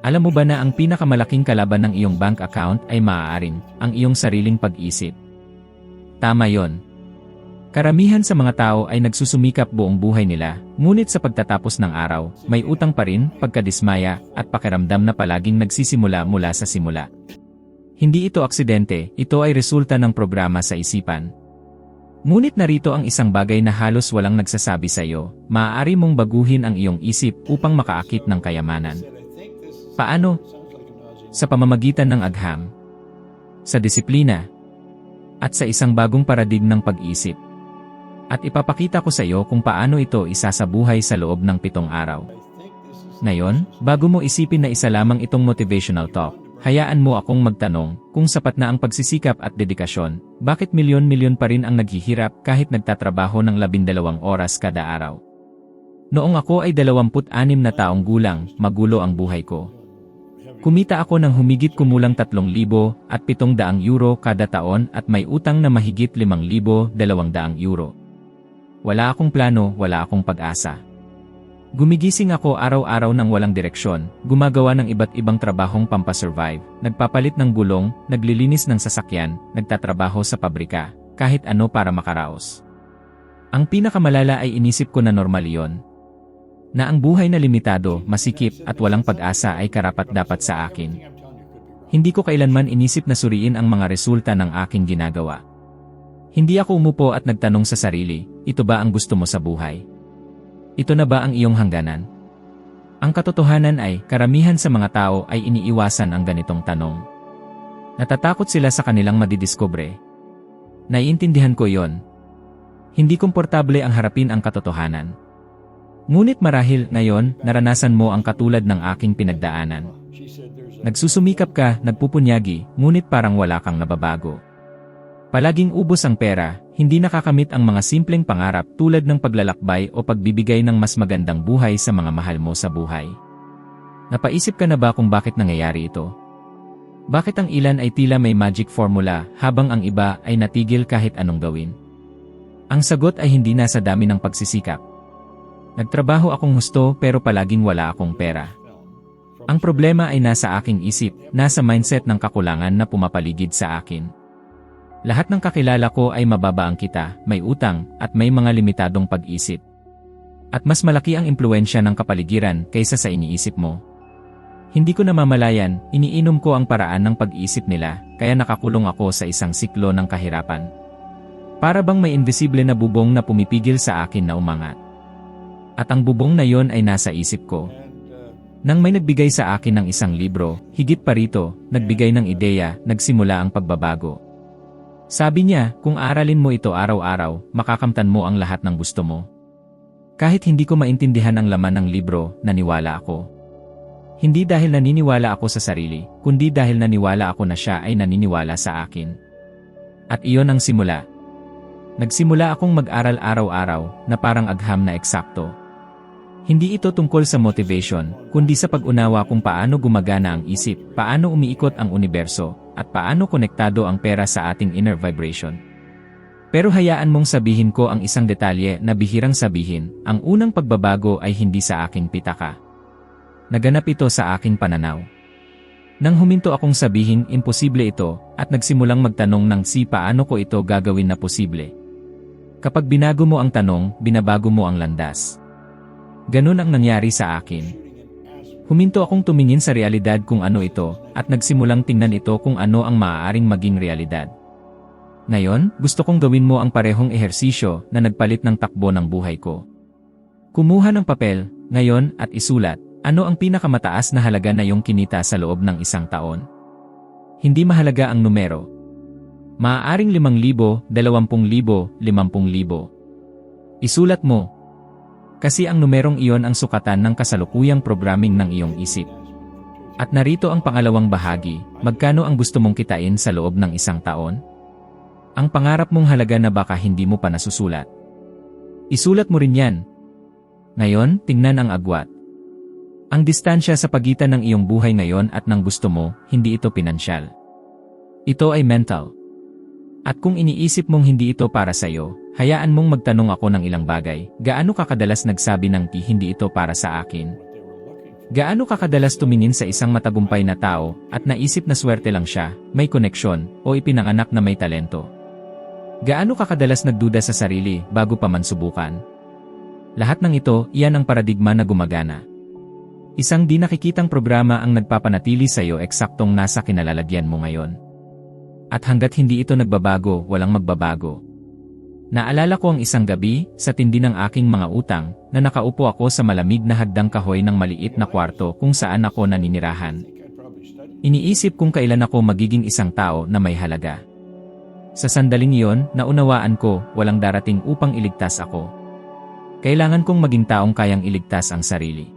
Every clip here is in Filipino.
Alam mo ba na ang pinakamalaking kalaban ng iyong bank account ay maaaring ang iyong sariling pag-isip? Tama yon. Karamihan sa mga tao ay nagsusumikap buong buhay nila, ngunit sa pagtatapos ng araw, may utang pa rin, pagkadismaya, at pakiramdam na palaging nagsisimula mula sa simula. Hindi ito aksidente, ito ay resulta ng programa sa isipan. Ngunit narito ang isang bagay na halos walang nagsasabi sa iyo, maaari mong baguhin ang iyong isip upang makaakit ng kayamanan. Paano? Sa pamamagitan ng agham, sa disiplina, at sa isang bagong paradigmang pag-isip. At ipapakita ko sa iyo kung paano ito isasabuhay sa loob ng pitong araw. Ngayon, bago mo isipin na isa lamang itong motivational talk, hayaan mo akong magtanong kung sapat na ang pagsisikap at dedikasyon, bakit milyon-milyon pa rin ang naghihirap kahit nagtatrabaho ng labindalawang oras kada araw. Noong ako ay 26 na taong gulang, magulo ang buhay ko. Kumita ako ng humigit kumulang 3,000 at 700 euro kada taon at may utang na mahigit 5,200 euro. Wala akong plano, wala akong pag-asa. Gumigising ako araw-araw ng walang direksyon, gumagawa ng iba't ibang trabahong pampasurvive, nagpapalit ng gulong, naglilinis ng sasakyan, nagtatrabaho sa pabrika, kahit ano para makaraos. Ang pinakamalala ay inisip ko na normal iyon, na ang buhay na limitado, masikip at walang pag-asa ay karapat-dapat sa akin. Hindi ko kailanman inisip na suriin ang mga resulta ng aking ginagawa. Hindi ako umupo at nagtanong sa sarili, ito ba ang gusto mo sa buhay? Ito na ba ang iyong hangganan? Ang katotohanan ay, karamihan sa mga tao ay iniiwasan ang ganitong tanong. Natatakot sila sa kanilang madidiskubre. Naiintindihan ko yon. Hindi komportable ang harapin ang katotohanan. Ngunit marahil ngayon, naranasan mo ang katulad ng aking pinagdaanan. Nagsusumikap ka, nagpupunyagi, ngunit parang wala kang nababago. Palaging ubos ang pera, hindi nakakamit ang mga simpleng pangarap tulad ng paglalakbay o pagbibigay ng mas magandang buhay sa mga mahal mo sa buhay. Napaisip ka na ba kung bakit nangyayari ito? Bakit ang ilan ay tila may magic formula habang ang iba ay natigil kahit anong gawin? Ang sagot ay hindi nasa dami ng pagsisikap. Nagtrabaho akong husto pero palaging wala akong pera. Ang problema ay nasa aking isip, nasa mindset ng kakulangan na pumapaligid sa akin. Lahat ng kakilala ko ay mababa ang kita, may utang, at may mga limitadong pag-isip. At mas malaki ang impluensya ng kapaligiran kaysa sa iniisip mo. Hindi ko namamalayan, iniinom ko ang paraan ng pag-iisip nila, kaya nakakulong ako sa isang siklo ng kahirapan. Para bang may invisible na bubong na pumipigil sa akin na umangat. At ang bubong na yon ay nasa isip ko. Nang may nagbigay sa akin ng isang libro, higit pa rito, nagbigay ng ideya, nagsimula ang pagbabago. Sabi niya, kung aralin mo ito araw-araw, makakamtan mo ang lahat ng gusto mo. Kahit hindi ko maintindihan ang laman ng libro, naniwala ako. Hindi dahil naniniwala ako sa sarili, kundi dahil naniwala ako na siya ay naniniwala sa akin. At iyon ang simula. Nagsimula akong mag-aral araw-araw na parang agham na eksakto. Hindi ito tungkol sa motivation, kundi sa pag-unawa kung paano gumagana ang isip, paano umiikot ang universo, at paano konektado ang pera sa ating inner vibration. Pero hayaan mong sabihin ko ang isang detalye na bihirang sabihin, ang unang pagbabago ay hindi sa aking pitaka. Naganap ito sa aking pananaw. Nang huminto akong sabihin imposible ito, at nagsimulang magtanong ng si paano ko ito gagawin na posible. Kapag binago mo ang tanong, binabago mo ang landas. Ganun ang nangyari sa akin. Huminto akong tumingin sa realidad kung ano ito, at nagsimulang tingnan ito kung ano ang maaaring maging realidad. Ngayon, gusto kong gawin mo ang parehong ehersisyo na nagpalit ng takbo ng buhay ko. Kumuha ng papel, ngayon, at isulat, ano ang pinakamataas na halaga na yung kinita sa loob ng isang taon. Hindi mahalaga ang numero. Maaaring 5,000, 20,000, 50,000. Isulat mo, kasi ang numerong iyon ang sukatan ng kasalukuyang programming ng iyong isip. At narito ang pangalawang bahagi, magkano ang gusto mong kitain sa loob ng isang taon? Ang pangarap mong halaga na baka hindi mo pa nasusulat. Isulat mo rin yan. Ngayon, tingnan ang agwat. Ang distansya sa pagitan ng iyong buhay ngayon at ng gusto mo, hindi ito pinansyal. Ito ay mental. At kung iniisip mong hindi ito para sa iyo, Hayaan mong magtanong ako ng ilang bagay, gaano ka kadalas nagsabi ng hindi ito para sa akin? Gaano ka kadalas tumingin sa isang matagumpay na tao at naisip na swerte lang siya, may koneksyon, o ipinanganak na may talento? Gaano ka kadalas nagduda sa sarili bago pa man subukan? Lahat ng ito, iyan ang paradigma na gumagana. Isang di nakikitang programa ang nagpapanatili sa iyo eksaktong nasa kinalalagyan mo ngayon. At hanggat hindi ito nagbabago, walang magbabago. Naalala ko ang isang gabi, sa tindi ng aking mga utang, na nakaupo ako sa malamig na hagdang kahoy ng maliit na kwarto kung saan ako naninirahan. Iniisip kung kailan ako magiging isang tao na may halaga. Sa sandaling iyon, naunawaan ko, walang darating upang iligtas ako. Kailangan kong maging taong kayang iligtas ang sarili.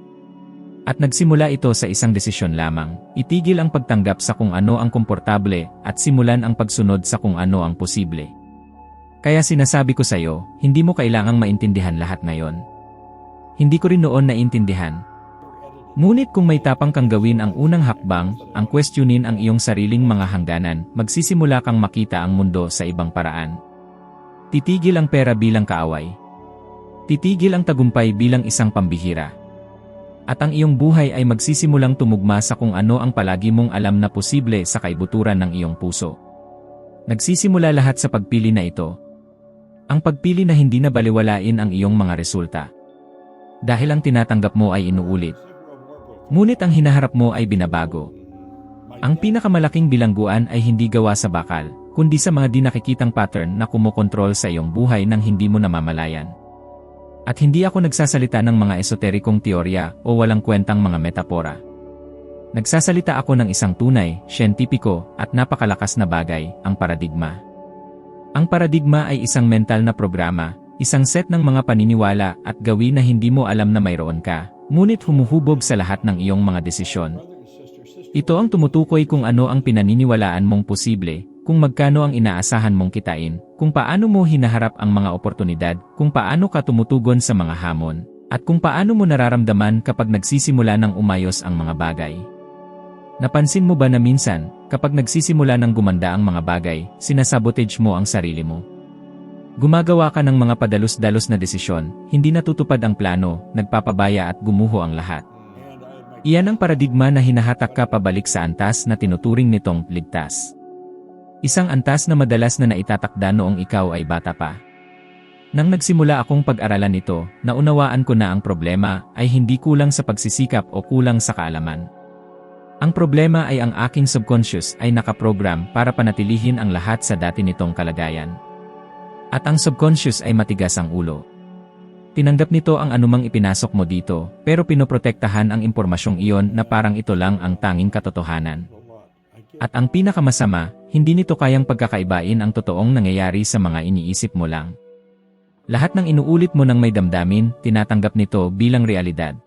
At nagsimula ito sa isang desisyon lamang, itigil ang pagtanggap sa kung ano ang komportable at simulan ang pagsunod sa kung ano ang posible. Kaya sinasabi ko sa iyo, hindi mo kailangang maintindihan lahat ngayon. Hindi ko rin noon naintindihan. Ngunit kung may tapang kang gawin ang unang hakbang, ang questionin ang iyong sariling mga hangganan, magsisimula kang makita ang mundo sa ibang paraan. Titigil ang pera bilang kaaway. Titigil ang tagumpay bilang isang pambihira. At ang iyong buhay ay magsisimulang tumugma sa kung ano ang palagi mong alam na posible sa kaibuturan ng iyong puso. Nagsisimula lahat sa pagpili na ito, ang pagpili na hindi na baliwalain ang iyong mga resulta. Dahil ang tinatanggap mo ay inuulit. Ngunit ang hinaharap mo ay binabago. Ang pinakamalaking bilangguan ay hindi gawa sa bakal, kundi sa mga di nakikitang pattern na kumokontrol sa iyong buhay nang hindi mo namamalayan. At hindi ako nagsasalita ng mga esoterikong teorya o walang kwentang mga metapora. Nagsasalita ako ng isang tunay, siyentipiko, at napakalakas na bagay, ang paradigma. Ang paradigma ay isang mental na programa, isang set ng mga paniniwala at gawin na hindi mo alam na mayroon ka, ngunit humuhubog sa lahat ng iyong mga desisyon. Ito ang tumutukoy kung ano ang pinaniniwalaan mong posible, kung magkano ang inaasahan mong kitain, kung paano mo hinaharap ang mga oportunidad, kung paano ka tumutugon sa mga hamon, at kung paano mo nararamdaman kapag nagsisimula ng umayos ang mga bagay. Napansin mo ba na minsan, kapag nagsisimula ng gumanda ang mga bagay, sinasabotage mo ang sarili mo? Gumagawa ka ng mga padalos-dalos na desisyon, hindi natutupad ang plano, nagpapabaya at gumuho ang lahat. Iyan ang paradigma na hinahatak ka pabalik sa antas na tinuturing nitong ligtas. Isang antas na madalas na naitatakda noong ikaw ay bata pa. Nang nagsimula akong pag-aralan ito, naunawaan ko na ang problema ay hindi kulang sa pagsisikap o kulang sa kaalaman. Ang problema ay ang aking subconscious ay nakaprogram para panatilihin ang lahat sa dati nitong kalagayan. At ang subconscious ay matigas ang ulo. Tinanggap nito ang anumang ipinasok mo dito, pero pinoprotektahan ang impormasyong iyon na parang ito lang ang tanging katotohanan. At ang pinakamasama, hindi nito kayang pagkakaibain ang totoong nangyayari sa mga iniisip mo lang. Lahat ng inuulit mo ng may damdamin, tinatanggap nito bilang realidad.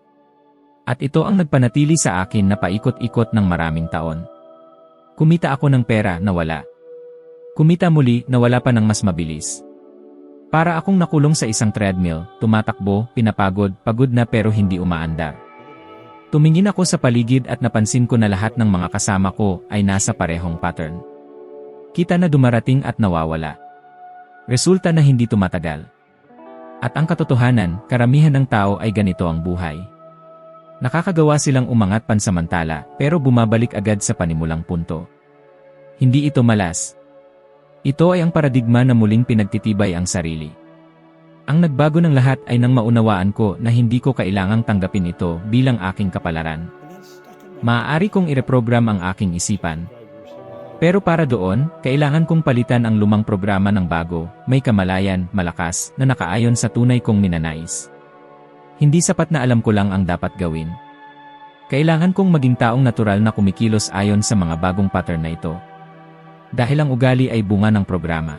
At ito ang nagpanatili sa akin na paikot-ikot ng maraming taon. Kumita ako ng pera na wala. Kumita muli na wala pa ng mas mabilis. Para akong nakulong sa isang treadmill, tumatakbo, pinapagod, pagod na pero hindi umaandar. Tumingin ako sa paligid at napansin ko na lahat ng mga kasama ko ay nasa parehong pattern. Kita na dumarating at nawawala. Resulta na hindi tumatagal. At ang katotohanan, karamihan ng tao ay ganito ang buhay. Nakakagawa silang umangat pansamantala pero bumabalik agad sa panimulang punto. Hindi ito malas. Ito ay ang paradigma na muling pinagtitibay ang sarili. Ang nagbago ng lahat ay nang maunawaan ko na hindi ko kailangang tanggapin ito bilang aking kapalaran. Maaari kong ireprogram ang aking isipan. Pero para doon, kailangan kong palitan ang lumang programa ng bago, may kamalayan, malakas, na nakaayon sa tunay kong ninanais. Hindi sapat na alam ko lang ang dapat gawin. Kailangan kong maging taong natural na kumikilos ayon sa mga bagong pattern na ito. Dahil ang ugali ay bunga ng programa.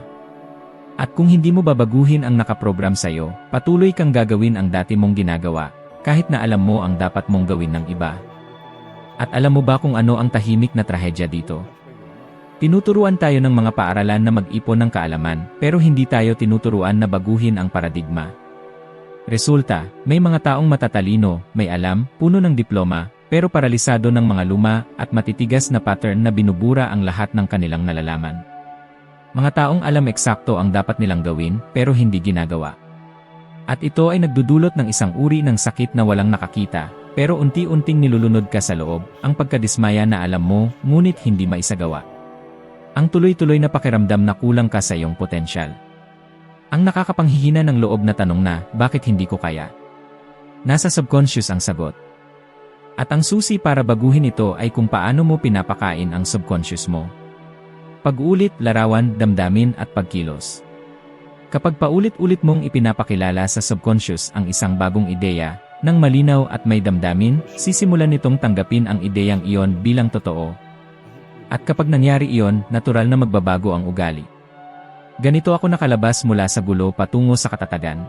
At kung hindi mo babaguhin ang nakaprogram sa iyo, patuloy kang gagawin ang dati mong ginagawa, kahit na alam mo ang dapat mong gawin ng iba. At alam mo ba kung ano ang tahimik na trahedya dito? Tinuturuan tayo ng mga paaralan na mag-ipon ng kaalaman, pero hindi tayo tinuturuan na baguhin ang paradigma. Resulta, may mga taong matatalino, may alam, puno ng diploma, pero paralisado ng mga luma at matitigas na pattern na binubura ang lahat ng kanilang nalalaman. Mga taong alam eksakto ang dapat nilang gawin pero hindi ginagawa. At ito ay nagdudulot ng isang uri ng sakit na walang nakakita, pero unti-unting nilulunod ka sa loob, ang pagkadismaya na alam mo, ngunit hindi maisagawa. Ang tuloy-tuloy na pakiramdam na kulang ka sa iyong potensyal. Ang nakakapanghihina ng loob na tanong na, bakit hindi ko kaya? Nasa subconscious ang sagot. At ang susi para baguhin ito ay kung paano mo pinapakain ang subconscious mo. Pag-ulit, larawan, damdamin at pagkilos. Kapag paulit-ulit mong ipinapakilala sa subconscious ang isang bagong ideya, nang malinaw at may damdamin, sisimulan nitong tanggapin ang ideyang iyon bilang totoo. At kapag nangyari iyon, natural na magbabago ang ugali. Ganito ako nakalabas mula sa gulo patungo sa katatagan.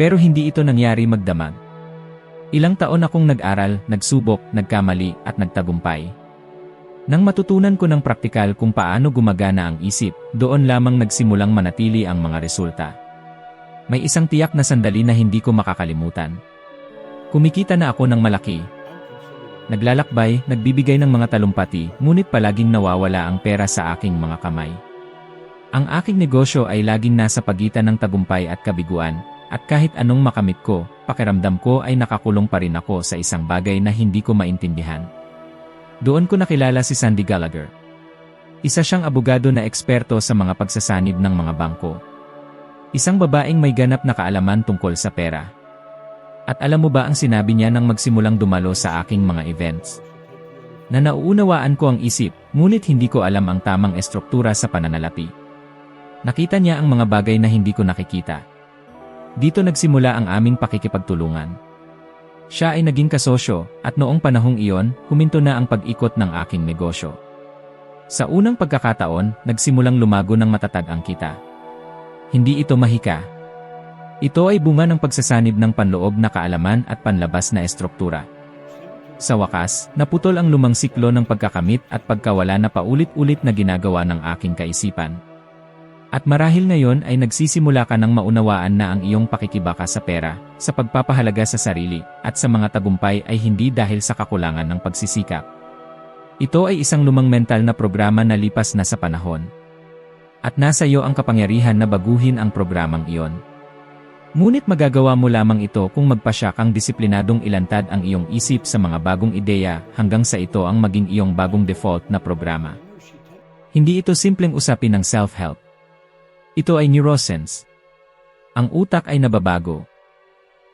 Pero hindi ito nangyari magdamag. Ilang taon akong nag-aral, nagsubok, nagkamali, at nagtagumpay. Nang matutunan ko ng praktikal kung paano gumagana ang isip, doon lamang nagsimulang manatili ang mga resulta. May isang tiyak na sandali na hindi ko makakalimutan. Kumikita na ako ng malaki. Naglalakbay, nagbibigay ng mga talumpati, ngunit palaging nawawala ang pera sa aking mga kamay. Ang aking negosyo ay laging nasa pagitan ng tagumpay at kabiguan, at kahit anong makamit ko, pakiramdam ko ay nakakulong pa rin ako sa isang bagay na hindi ko maintindihan. Doon ko nakilala si Sandy Gallagher. Isa siyang abogado na eksperto sa mga pagsasanib ng mga bangko. Isang babaeng may ganap na kaalaman tungkol sa pera. At alam mo ba ang sinabi niya nang magsimulang dumalo sa aking mga events? Na nauunawaan ko ang isip, ngunit hindi ko alam ang tamang estruktura sa pananalapi. Nakita niya ang mga bagay na hindi ko nakikita. Dito nagsimula ang aming pakikipagtulungan. Siya ay naging kasosyo, at noong panahong iyon, huminto na ang pag-ikot ng aking negosyo. Sa unang pagkakataon, nagsimulang lumago ng matatag ang kita. Hindi ito mahika. Ito ay bunga ng pagsasanib ng panloob na kaalaman at panlabas na estruktura. Sa wakas, naputol ang lumang siklo ng pagkakamit at pagkawala na paulit-ulit na ginagawa ng aking kaisipan. At marahil ngayon ay nagsisimula ka ng maunawaan na ang iyong pakikibaka sa pera, sa pagpapahalaga sa sarili, at sa mga tagumpay ay hindi dahil sa kakulangan ng pagsisikap. Ito ay isang lumang mental na programa na lipas na sa panahon. At nasa iyo ang kapangyarihan na baguhin ang programang iyon. Ngunit magagawa mo lamang ito kung magpasya kang disiplinadong ilantad ang iyong isip sa mga bagong ideya hanggang sa ito ang maging iyong bagong default na programa. Hindi ito simpleng usapin ng self-help. Ito ay neuroscience. Ang utak ay nababago.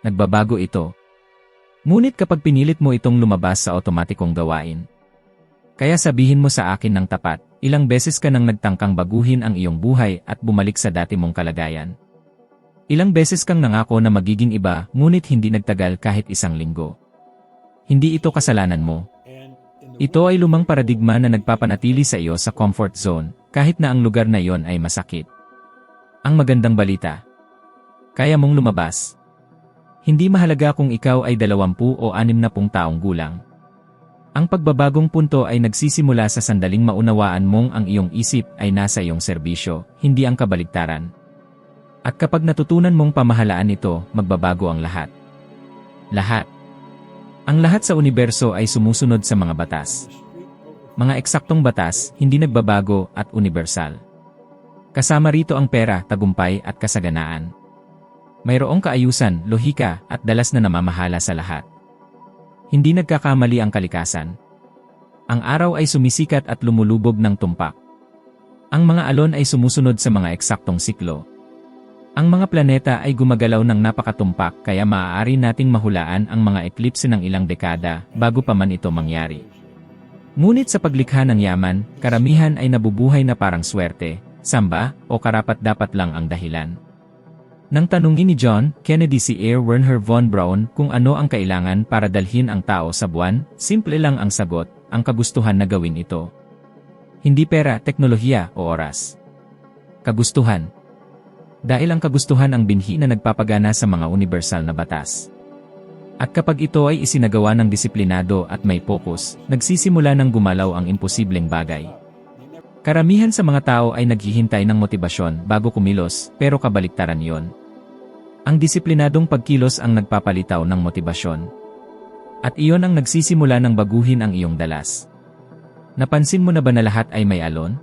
Nagbabago ito. Ngunit kapag pinilit mo itong lumabas sa otomatikong gawain. Kaya sabihin mo sa akin ng tapat, ilang beses ka nang nagtangkang baguhin ang iyong buhay at bumalik sa dati mong kalagayan. Ilang beses kang nangako na magiging iba, ngunit hindi nagtagal kahit isang linggo. Hindi ito kasalanan mo. Ito ay lumang paradigma na nagpapanatili sa iyo sa comfort zone, kahit na ang lugar na iyon ay masakit. Ang magandang balita. Kaya mong lumabas. Hindi mahalaga kung ikaw ay 20 o 60 taong gulang. Ang pagbabagong punto ay nagsisimula sa sandaling maunawaan mong ang iyong isip ay nasa iyong serbisyo, hindi ang kabaligtaran. At kapag natutunan mong pamahalaan ito, magbabago ang lahat. Lahat. Ang lahat sa universo ay sumusunod sa mga batas. Mga eksaktong batas, hindi nagbabago at universal. Kasama rito ang pera, tagumpay at kasaganaan. Mayroong kaayusan, lohika at dalas na namamahala sa lahat. Hindi nagkakamali ang kalikasan. Ang araw ay sumisikat at lumulubog ng tumpak. Ang mga alon ay sumusunod sa mga eksaktong siklo. Ang mga planeta ay gumagalaw ng napakatumpak kaya maaari nating mahulaan ang mga eklipse ng ilang dekada bago pa man ito mangyari. Ngunit sa paglikha ng yaman, karamihan ay nabubuhay na parang swerte, samba, o karapat-dapat lang ang dahilan. Nang tanungin ni John Kennedy si Air Werner von Braun kung ano ang kailangan para dalhin ang tao sa buwan, simple lang ang sagot, ang kagustuhan na gawin ito. Hindi pera, teknolohiya o oras. Kagustuhan. Dahil ang kagustuhan ang binhi na nagpapagana sa mga universal na batas. At kapag ito ay isinagawa ng disiplinado at may focus, nagsisimula ng gumalaw ang imposibleng bagay. Karamihan sa mga tao ay naghihintay ng motibasyon bago kumilos, pero kabaliktaran yon. Ang disiplinadong pagkilos ang nagpapalitaw ng motibasyon. At iyon ang nagsisimula ng baguhin ang iyong dalas. Napansin mo na ba na lahat ay may alon?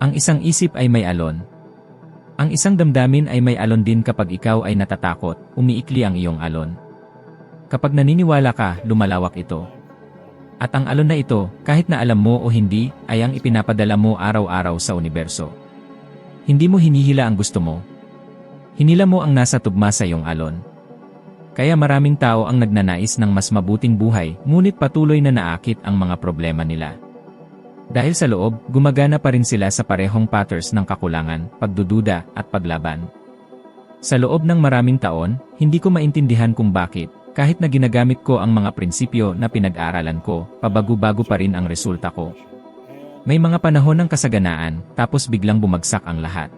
Ang isang isip ay may alon. Ang isang damdamin ay may alon din kapag ikaw ay natatakot, umiikli ang iyong alon. Kapag naniniwala ka, lumalawak ito. At ang alon na ito, kahit na alam mo o hindi, ay ang ipinapadala mo araw-araw sa universo. Hindi mo hinihila ang gusto mo. Hinila mo ang nasa tugma sa iyong alon. Kaya maraming tao ang nagnanais ng mas mabuting buhay, ngunit patuloy na naakit ang mga problema nila. Dahil sa loob, gumagana pa rin sila sa parehong patterns ng kakulangan, pagdududa, at paglaban. Sa loob ng maraming taon, hindi ko maintindihan kung bakit, kahit na ginagamit ko ang mga prinsipyo na pinag-aralan ko, pabago-bago pa rin ang resulta ko. May mga panahon ng kasaganaan, tapos biglang bumagsak ang lahat.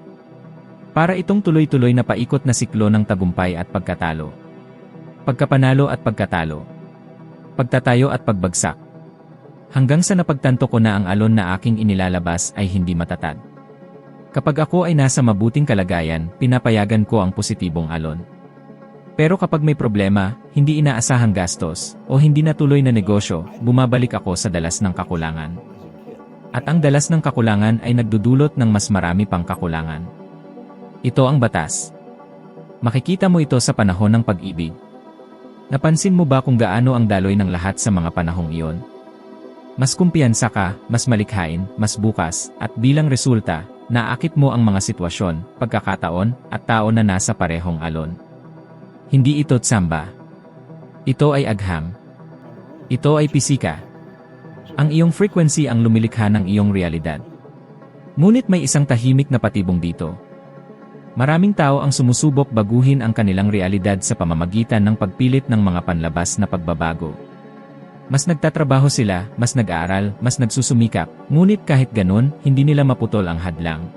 Para itong tuloy-tuloy na paikot na siklo ng tagumpay at pagkatalo. Pagkapanalo at pagkatalo. Pagtatayo at pagbagsak. Hanggang sa napagtanto ko na ang alon na aking inilalabas ay hindi matatag. Kapag ako ay nasa mabuting kalagayan, pinapayagan ko ang positibong alon. Pero kapag may problema, hindi inaasahang gastos, o hindi natuloy na negosyo, bumabalik ako sa dalas ng kakulangan. At ang dalas ng kakulangan ay nagdudulot ng mas marami pang kakulangan. Ito ang batas. Makikita mo ito sa panahon ng pag-ibig. Napansin mo ba kung gaano ang daloy ng lahat sa mga panahong iyon? Mas kumpiyansa ka, mas malikhain, mas bukas, at bilang resulta, naakit mo ang mga sitwasyon, pagkakataon, at tao na nasa parehong alon. Hindi ito tsamba. Ito ay agham. Ito ay pisika. Ang iyong frequency ang lumilikha ng iyong realidad. Ngunit may isang tahimik na patibong dito. Maraming tao ang sumusubok baguhin ang kanilang realidad sa pamamagitan ng pagpilit ng mga panlabas na pagbabago. Mas nagtatrabaho sila, mas nag-aaral, mas nagsusumikap, ngunit kahit ganun, hindi nila maputol ang hadlang.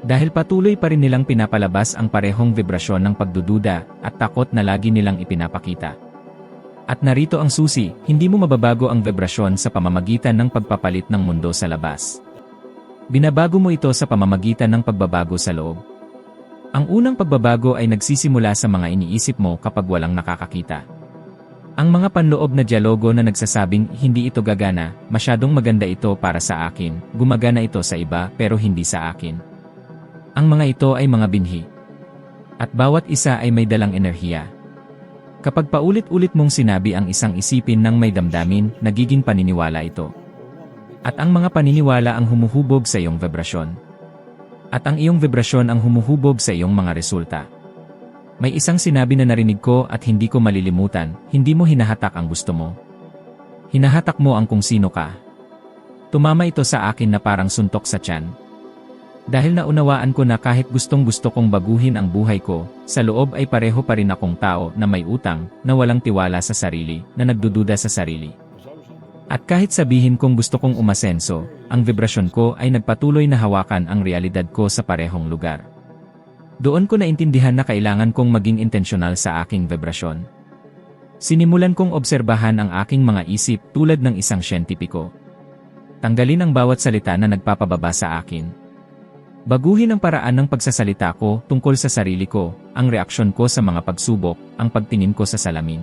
Dahil patuloy pa rin nilang pinapalabas ang parehong vibrasyon ng pagdududa at takot na lagi nilang ipinapakita. At narito ang susi, hindi mo mababago ang vibrasyon sa pamamagitan ng pagpapalit ng mundo sa labas. Binabago mo ito sa pamamagitan ng pagbabago sa loob. Ang unang pagbabago ay nagsisimula sa mga iniisip mo kapag walang nakakakita. Ang mga panloob na dialogo na nagsasabing hindi ito gagana, masyadong maganda ito para sa akin, gumagana ito sa iba pero hindi sa akin. Ang mga ito ay mga binhi. At bawat isa ay may dalang enerhiya. Kapag paulit-ulit mong sinabi ang isang isipin ng may damdamin, nagiging paniniwala ito. At ang mga paniniwala ang humuhubog sa iyong vibrasyon. At ang iyong vibrasyon ang humuhubog sa iyong mga resulta. May isang sinabi na narinig ko at hindi ko malilimutan, hindi mo hinahatak ang gusto mo. Hinahatak mo ang kung sino ka. Tumama ito sa akin na parang suntok sa tiyan. Dahil naunawaan ko na kahit gustong gusto kong baguhin ang buhay ko, sa loob ay pareho pa rin akong tao na may utang, na walang tiwala sa sarili, na nagdududa sa sarili. At kahit sabihin kong gusto kong umasenso, ang vibrasyon ko ay nagpatuloy na hawakan ang realidad ko sa parehong lugar. Doon ko naintindihan na kailangan kong maging intensyonal sa aking vibrasyon. Sinimulan kong obserbahan ang aking mga isip tulad ng isang siyentipiko. Tanggalin ang bawat salita na nagpapababa sa akin. Baguhin ang paraan ng pagsasalita ko tungkol sa sarili ko, ang reaksyon ko sa mga pagsubok, ang pagtingin ko sa salamin.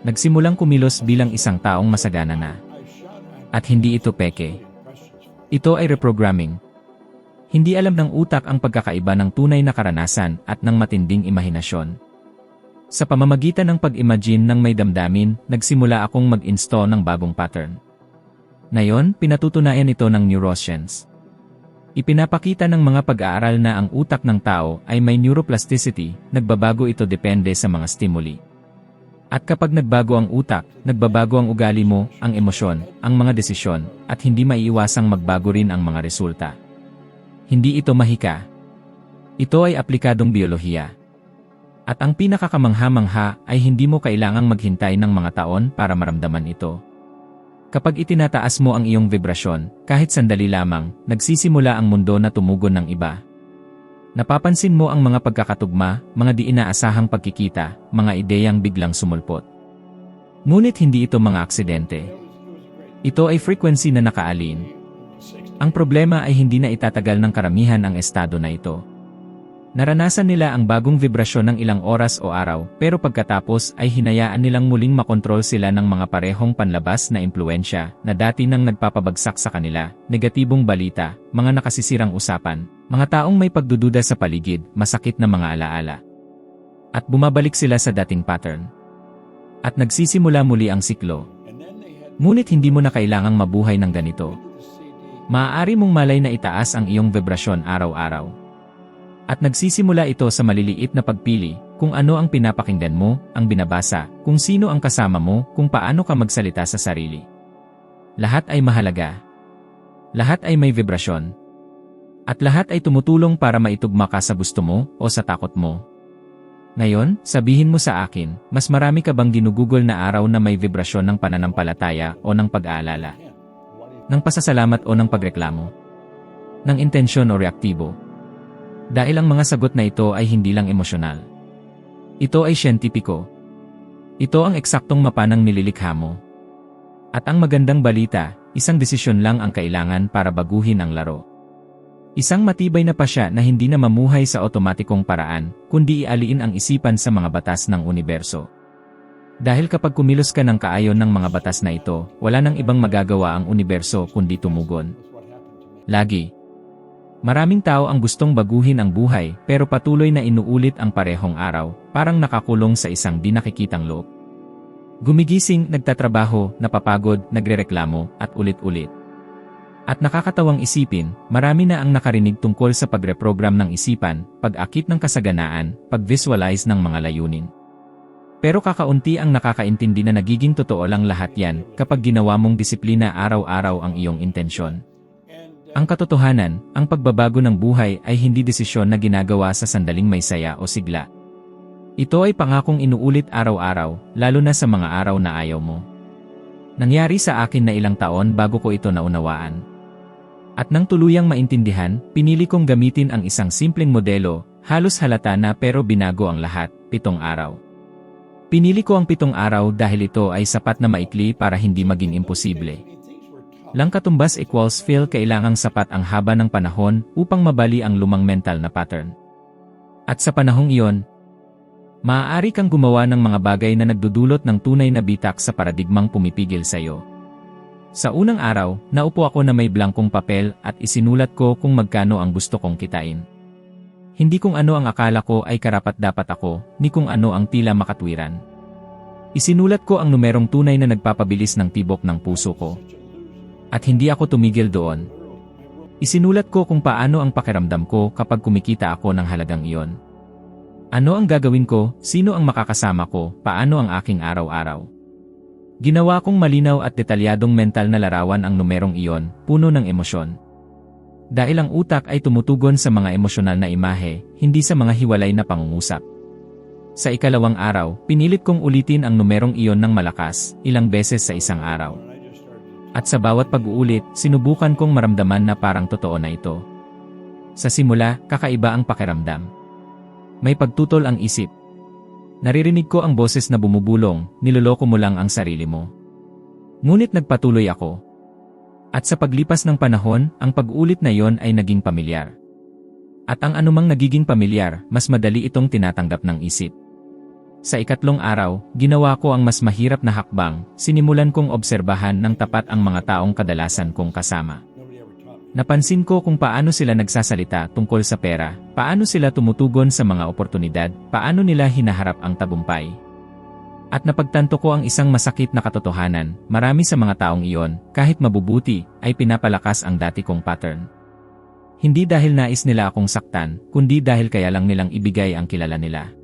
Nagsimulang kumilos bilang isang taong masagana na. At hindi ito peke. Ito ay reprogramming. Hindi alam ng utak ang pagkakaiba ng tunay na karanasan at ng matinding imahinasyon. Sa pamamagitan ng pag-imagine ng may damdamin, nagsimula akong mag-install ng bagong pattern. Ngayon, pinatutunayan ito ng neuroscience. Ipinapakita ng mga pag-aaral na ang utak ng tao ay may neuroplasticity, nagbabago ito depende sa mga stimuli. At kapag nagbago ang utak, nagbabago ang ugali mo, ang emosyon, ang mga desisyon, at hindi maiiwasang magbago rin ang mga resulta. Hindi ito mahika. Ito ay aplikadong biolohiya. At ang pinakakamangha-mangha ay hindi mo kailangang maghintay ng mga taon para maramdaman ito. Kapag itinataas mo ang iyong vibrasyon, kahit sandali lamang, nagsisimula ang mundo na tumugon ng iba. Napapansin mo ang mga pagkakatugma, mga di inaasahang pagkikita, mga ideyang biglang sumulpot. Ngunit hindi ito mga aksidente. Ito ay frequency na nakaalin. Ang problema ay hindi na itatagal ng karamihan ang estado na ito. Naranasan nila ang bagong vibrasyon ng ilang oras o araw, pero pagkatapos ay hinayaan nilang muling makontrol sila ng mga parehong panlabas na impluensya na dati nang nagpapabagsak sa kanila, negatibong balita, mga nakasisirang usapan, mga taong may pagdududa sa paligid, masakit na mga alaala. At bumabalik sila sa dating pattern. At nagsisimula muli ang siklo. Ngunit hindi mo na kailangang mabuhay ng ganito. Maaari mong malay na itaas ang iyong vibrasyon araw-araw. At nagsisimula ito sa maliliit na pagpili, kung ano ang pinapakinggan mo, ang binabasa, kung sino ang kasama mo, kung paano ka magsalita sa sarili. Lahat ay mahalaga. Lahat ay may vibrasyon. At lahat ay tumutulong para maitugma ka sa gusto mo o sa takot mo. Ngayon, sabihin mo sa akin, mas marami ka bang ginugugol na araw na may vibrasyon ng pananampalataya o ng pag-aalala? Ng pasasalamat o ng pagreklamo? Ng intensyon o reaktibo? Dahil ang mga sagot na ito ay hindi lang emosyonal. Ito ay siyentipiko. Ito ang eksaktong mapa ng nililikha mo. At ang magandang balita, isang desisyon lang ang kailangan para baguhin ang laro. Isang matibay na pasya na hindi na mamuhay sa otomatikong paraan, kundi ialiin ang isipan sa mga batas ng universo. Dahil kapag kumilos ka ng kaayon ng mga batas na ito, wala nang ibang magagawa ang universo kundi tumugon. Lagi. Maraming tao ang gustong baguhin ang buhay pero patuloy na inuulit ang parehong araw, parang nakakulong sa isang di nakikitang loob. Gumigising, nagtatrabaho, napapagod, nagrereklamo, at ulit-ulit. At nakakatawang isipin, marami na ang nakarinig tungkol sa pagreprogram ng isipan, pag-akit ng kasaganaan, pag-visualize ng mga layunin. Pero kakaunti ang nakakaintindi na nagiging totoo lang lahat yan kapag ginawa mong disiplina araw-araw ang iyong intensyon. Ang katotohanan, ang pagbabago ng buhay ay hindi desisyon na ginagawa sa sandaling may saya o sigla. Ito ay pangakong inuulit araw-araw, lalo na sa mga araw na ayaw mo. Nangyari sa akin na ilang taon bago ko ito naunawaan. At nang tuluyang maintindihan, pinili kong gamitin ang isang simpleng modelo, halos halata na pero binago ang lahat, pitong araw. Pinili ko ang pitong araw dahil ito ay sapat na maikli para hindi maging imposible. Lang katumbas equals feel kailangang sapat ang haba ng panahon upang mabali ang lumang mental na pattern. At sa panahong iyon, maaari kang gumawa ng mga bagay na nagdudulot ng tunay na bitak sa paradigmang pumipigil sa iyo. Sa unang araw, naupo ako na may blankong papel at isinulat ko kung magkano ang gusto kong kitain. Hindi kung ano ang akala ko ay karapat-dapat ako, ni kung ano ang tila makatwiran. Isinulat ko ang numerong tunay na nagpapabilis ng tibok ng puso ko. At hindi ako tumigil doon. Isinulat ko kung paano ang pakiramdam ko kapag kumikita ako ng halagang iyon. Ano ang gagawin ko, sino ang makakasama ko, paano ang aking araw-araw. Ginawa kong malinaw at detalyadong mental na larawan ang numerong iyon, puno ng emosyon. Dahil ang utak ay tumutugon sa mga emosyonal na imahe, hindi sa mga hiwalay na pangungusap. Sa ikalawang araw, pinilit kong ulitin ang numerong iyon ng malakas, ilang beses sa isang araw. At sa bawat pag-uulit, sinubukan kong maramdaman na parang totoo na ito. Sa simula, kakaiba ang pakiramdam. May pagtutol ang isip, Naririnig ko ang boses na bumubulong, niloloko mo lang ang sarili mo. Ngunit nagpatuloy ako. At sa paglipas ng panahon, ang pag-ulit na yon ay naging pamilyar. At ang anumang nagiging pamilyar, mas madali itong tinatanggap ng isip. Sa ikatlong araw, ginawa ko ang mas mahirap na hakbang, sinimulan kong obserbahan ng tapat ang mga taong kadalasan kong kasama. Napansin ko kung paano sila nagsasalita tungkol sa pera, paano sila tumutugon sa mga oportunidad, paano nila hinaharap ang tabumpay. At napagtanto ko ang isang masakit na katotohanan, marami sa mga taong iyon, kahit mabubuti, ay pinapalakas ang dati kong pattern. Hindi dahil nais nila akong saktan, kundi dahil kaya lang nilang ibigay ang kilala nila.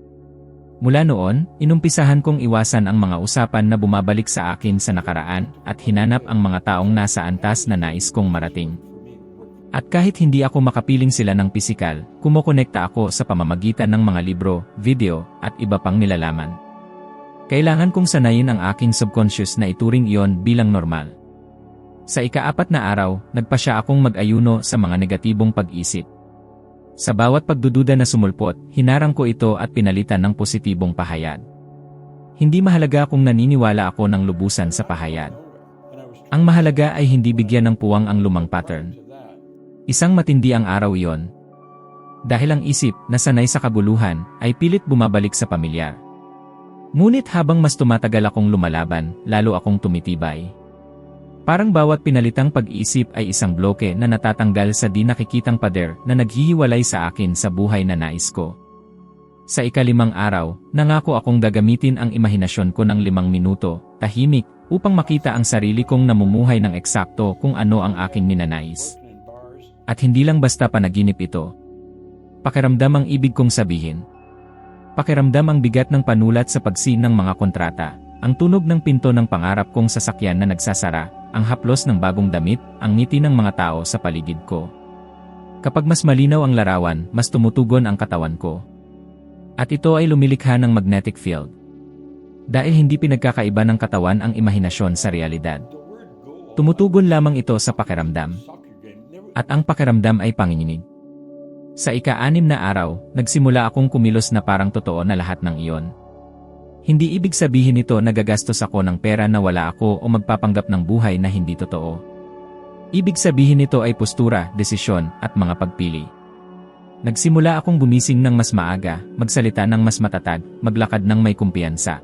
Mula noon, inumpisahan kong iwasan ang mga usapan na bumabalik sa akin sa nakaraan at hinanap ang mga taong nasa antas na nais kong marating. At kahit hindi ako makapiling sila ng pisikal, kumokonekta ako sa pamamagitan ng mga libro, video, at iba pang nilalaman. Kailangan kong sanayin ang aking subconscious na ituring iyon bilang normal. Sa ikaapat na araw, nagpa siya akong mag-ayuno sa mga negatibong pag-isip. Sa bawat pagdududa na sumulpot, hinarang ko ito at pinalitan ng positibong pahayag. Hindi mahalaga kung naniniwala ako ng lubusan sa pahayag. Ang mahalaga ay hindi bigyan ng puwang ang lumang pattern. Isang matindi ang araw iyon. Dahil ang isip, na sanay sa kabuluhan, ay pilit bumabalik sa pamilyar. Ngunit habang mas tumatagal akong lumalaban, lalo akong tumitibay. Parang bawat pinalitang pag-iisip ay isang bloke na natatanggal sa di nakikitang pader na naghihiwalay sa akin sa buhay na nais ko. Sa ikalimang araw, nangako akong gagamitin ang imahinasyon ko ng limang minuto, tahimik, upang makita ang sarili kong namumuhay ng eksakto kung ano ang aking ninanais. At hindi lang basta panaginip ito. Pakiramdam ang ibig kong sabihin. Pakiramdam ang bigat ng panulat sa pagsin ng mga kontrata, ang tunog ng pinto ng pangarap kong sasakyan na nagsasara, ang haplos ng bagong damit, ang ngiti ng mga tao sa paligid ko. Kapag mas malinaw ang larawan, mas tumutugon ang katawan ko. At ito ay lumilikha ng magnetic field. Dahil hindi pinagkakaiba ng katawan ang imahinasyon sa realidad. Tumutugon lamang ito sa pakiramdam. At ang pakiramdam ay panginginig. Sa ika-anim na araw, nagsimula akong kumilos na parang totoo na lahat ng iyon. Hindi ibig sabihin nito na gagastos ako ng pera na wala ako o magpapanggap ng buhay na hindi totoo. Ibig sabihin nito ay postura, desisyon, at mga pagpili. Nagsimula akong gumising ng mas maaga, magsalita ng mas matatag, maglakad ng may kumpiyansa.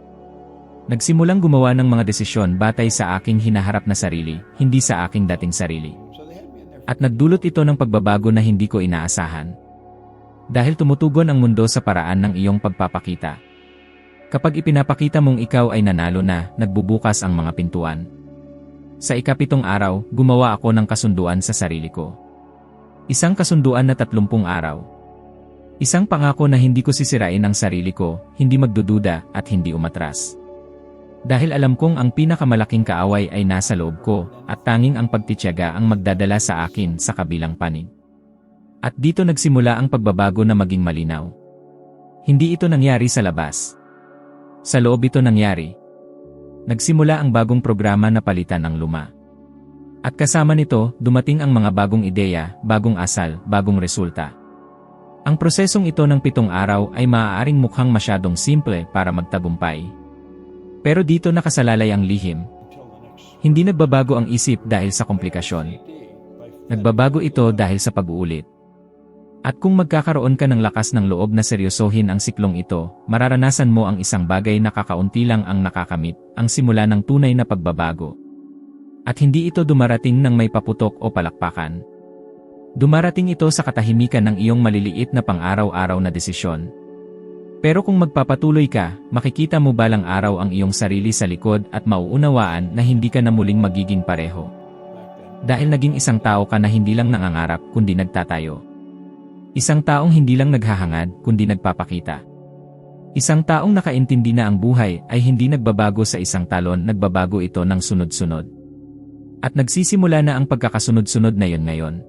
Nagsimulang gumawa ng mga desisyon batay sa aking hinaharap na sarili, hindi sa aking dating sarili. At nagdulot ito ng pagbabago na hindi ko inaasahan. Dahil tumutugon ang mundo sa paraan ng iyong pagpapakita. Kapag ipinapakita mong ikaw ay nanalo na, nagbubukas ang mga pintuan. Sa ikapitong araw, gumawa ako ng kasunduan sa sarili ko. Isang kasunduan na tatlumpung araw. Isang pangako na hindi ko sisirain ang sarili ko, hindi magdududa, at hindi umatras. Dahil alam kong ang pinakamalaking kaaway ay nasa loob ko, at tanging ang pagtityaga ang magdadala sa akin sa kabilang panig. At dito nagsimula ang pagbabago na maging malinaw. Hindi ito nangyari sa labas. Sa loob ito nangyari. Nagsimula ang bagong programa na palitan ng luma. At kasama nito, dumating ang mga bagong ideya, bagong asal, bagong resulta. Ang prosesong ito ng pitong araw ay maaaring mukhang masyadong simple para magtagumpay. Pero dito nakasalalay ang lihim. Hindi nagbabago ang isip dahil sa komplikasyon. Nagbabago ito dahil sa pag-uulit. At kung magkakaroon ka ng lakas ng loob na seryosohin ang siklong ito, mararanasan mo ang isang bagay na kakaunti lang ang nakakamit, ang simula ng tunay na pagbabago. At hindi ito dumarating ng may paputok o palakpakan. Dumarating ito sa katahimikan ng iyong maliliit na pang-araw-araw na desisyon. Pero kung magpapatuloy ka, makikita mo balang araw ang iyong sarili sa likod at mauunawaan na hindi ka na muling magiging pareho. Dahil naging isang tao ka na hindi lang nangangarap kundi nagtatayo. Isang taong hindi lang naghahangad kundi nagpapakita. Isang taong nakaintindi na ang buhay ay hindi nagbabago sa isang talon, nagbabago ito ng sunod-sunod. At nagsisimula na ang pagkakasunod-sunod na yon ngayon.